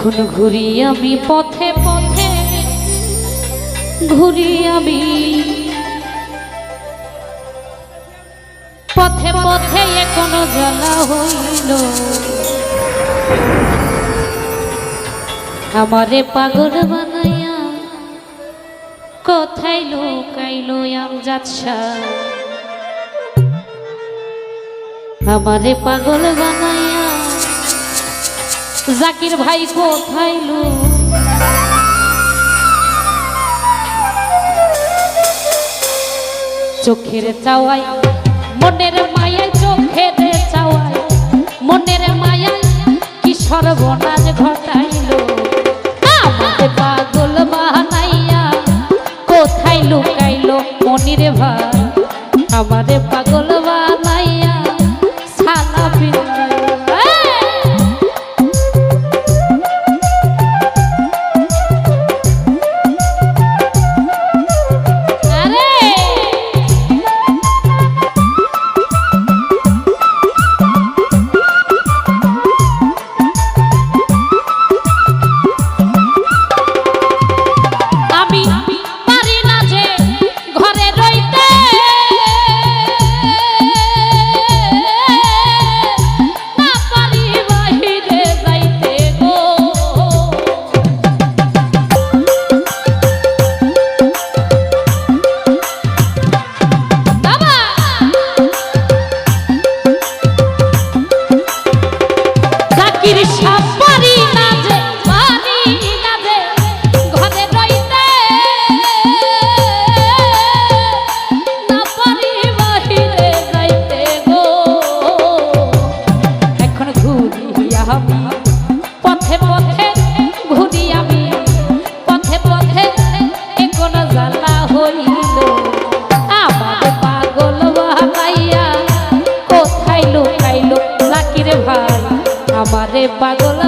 এখন ঘুরি আমি পথে পথে, ঘুরি আমি পথে পথে কোনো জ্বালা হইল। আমারে পাগল বানাইয়া কোথায় লোকাইলো আমজাদ শাহ আমারে পাগল বানাইয়া জাকির ভাই কোথায় লো? চোখের চাওয়াই মনের মায়ায়, চোখের চাওয়াই মনের মায়ায় কি সর্বনাশ ঘটাইল পাগল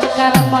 caramba,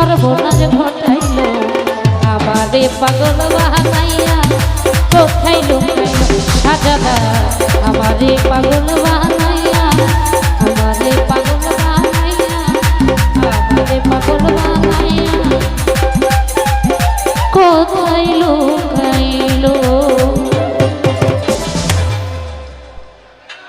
সর্বনাশ ঘটাইল। আমারে পাগল বানাইয়া কোথায় লুকাইল সাজাদা আমারে পাগল পাগল